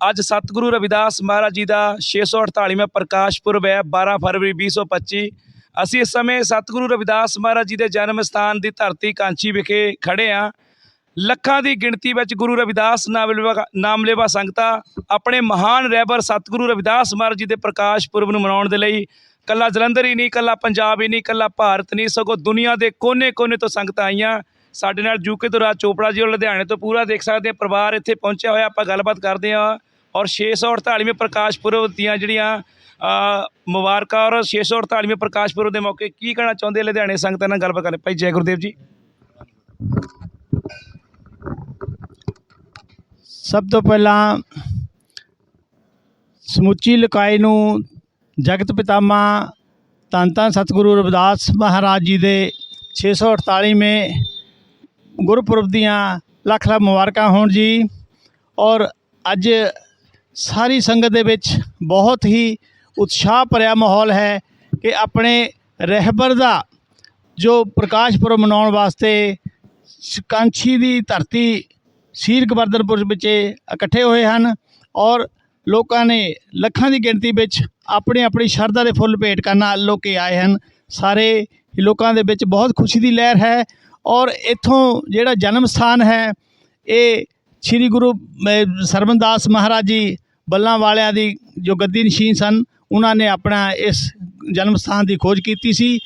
ਅੱਜ ਸਤਿਗੁਰੂ ਰਵਿਦਾਸ ਮਹਾਰਾਜ ਜੀ ਦਾ 648ਵਾਂ ਪ੍ਰਕਾਸ਼ ਪੁਰਬ ਹੈ 12 ਫਰਵਰੀ 2025 ਅਸੀਂ ਇਸ ਸਮੇਂ ਸਤਿਗੁਰੂ ਰਵਿਦਾਸ ਮਹਾਰਾਜ ਜੀ ਦੇ ਜਨਮ ਸਥਾਨ ਦੀ ਧਰਤੀ ਕਾਂਚੀ ਵਿਖੇ ਖੜੇ ਹਾਂ। ਲੱਖਾਂ ਦੀ ਗਿਣਤੀ ਵਿੱਚ ਗੁਰੂ ਰਵਿਦਾਸ ਨਾਮਲੇਵਾ ਨਾਮਲੇਵਾ ਸੰਗਤਾਂ ਆਪਣੇ ਮਹਾਨ ਰਹਿਬਰ ਸਤਿਗੁਰੂ ਰਵਿਦਾਸ ਮਹਾਰਾਜ ਜੀ ਦੇ ਪ੍ਰਕਾਸ਼ ਪੁਰਬ ਨੂੰ ਮਨਾਉਣ ਦੇ ਲਈ ਕੱਲਾ ਜਲੰਧਰ ਹੀ ਨਹੀਂ, ਕੱਲਾ ਪੰਜਾਬ ਹੀ ਨਹੀਂ, ਕੱਲਾ ਭਾਰਤ ਨਹੀਂ, ਸਗੋਂ ਦੁਨੀਆ ਦੇ ਕੋਨੇ-ਕੋਨੇ ਤੋਂ ਸੰਗਤਾਂ ਆਈਆਂ। ਸਾਡੇ ਨਾਲ ਯੂਕੇ ਤੋਂ ਰਾਜ ਚੋਪੜਾ ਜੀ ਉਹ ਲੁਧਿਆਣੇ ਤੋਂ ਪੂਰਾ ਦੇਖ ਸਕਦੇ ਹਾਂ, ਪਰਿਵਾਰ ਇੱਥੇ ਪਹੁੰਚਿਆ ਹੋਇਆ, ਆਪਾਂ ਗੱਲਬਾਤ ਕਰਦੇ ਹਾਂ। ਔਰ 648ਵੇਂ ਪ੍ਰਕਾਸ਼ ਪੁਰਬ ਦੀਆਂ ਜਿਹੜੀਆਂ ਮੁਬਾਰਕਾਂ ਔਰ 648ਵੇਂ ਪ੍ਰਕਾਸ਼ ਪੁਰਬ ਦੇ ਮੌਕੇ ਕੀ ਕਹਿਣਾ ਚਾਹੁੰਦੇ ਲੁਧਿਆਣੇ ਸੰਗਤਾਂ ਨਾਲ ਗੱਲਬਾਤ ਕਰਦੇ ਭਾਈ ਜੈ ਗੁਰਦੇਵ ਜੀ। ਸਭ ਤੋਂ ਪਹਿਲਾਂ ਸਮੁੱਚੀ ਲਕਾਈ ਨੂੰ ਜਗਤ ਪਿਤਾਮਾ ਧੰਨ ਧੰਨ ਸਤਿਗੁਰੂ ਰਵਿਦਾਸ ਮਹਾਰਾਜ ਜੀ ਦੇ 648ਵੇਂ ਗੁਰਪੁਰਬ ਦੀਆਂ ਲੱਖ ਲੱਖ ਮੁਬਾਰਕਾਂ ਹੋਣ ਜੀ। ਔਰ ਅੱਜ ਸਾਰੀ ਸੰਗਤ ਦੇ ਵਿੱਚ ਬਹੁਤ ਹੀ ਉਤਸ਼ਾਹ ਭਰਿਆ ਮਾਹੌਲ ਹੈ ਕਿ ਆਪਣੇ ਰਹਿਬਰ ਦਾ ਜੋ ਪ੍ਰਕਾਸ਼ ਪੁਰਬ ਮਨਾਉਣ ਵਾਸਤੇ ਕਾਂਛੀ ਦੀ ਧਰਤੀ ਸੀਰ ਗਵਰਧਨਪੁਰ ਵਿੱਚ ਇਕੱਠੇ ਹੋਏ ਹਨ ਔਰ ਲੋਕਾਂ ਨੇ ਲੱਖਾਂ ਦੀ ਗਿਣਤੀ ਵਿੱਚ ਆਪਣੀ ਆਪਣੀ ਸ਼ਰਧਾ ਦੇ ਫੁੱਲ ਭੇਟ ਕਰਨ ਲੋਕੇ ਆਏ ਹਨ। ਸਾਰੇ ਲੋਕਾਂ ਦੇ ਵਿੱਚ ਬਹੁਤ ਖੁਸ਼ੀ ਦੀ ਲਹਿਰ ਹੈ ਔਰ ਇੱਥੋਂ ਜਿਹੜਾ ਜਨਮ ਸਥਾਨ ਹੈ ਇਹ ਸ੍ਰੀ ਗੁਰੂ ਅਹ, ਸਰਵਨਦਾਸ ਮਹਾਰਾਜ ਜੀ ਬੱਲਾਂ ਵਾਲਿਆਂ ਦੀ ਜੋ ਗੱਦੀ ਨਸ਼ੀਨ ਸਨ, ਉਹਨਾਂ ਨੇ ਆਪਣਾ ਇਸ ਜਨਮ ਸਥਾਨ ਦੀ ਖੋਜ ਕੀਤੀ ਸੀ।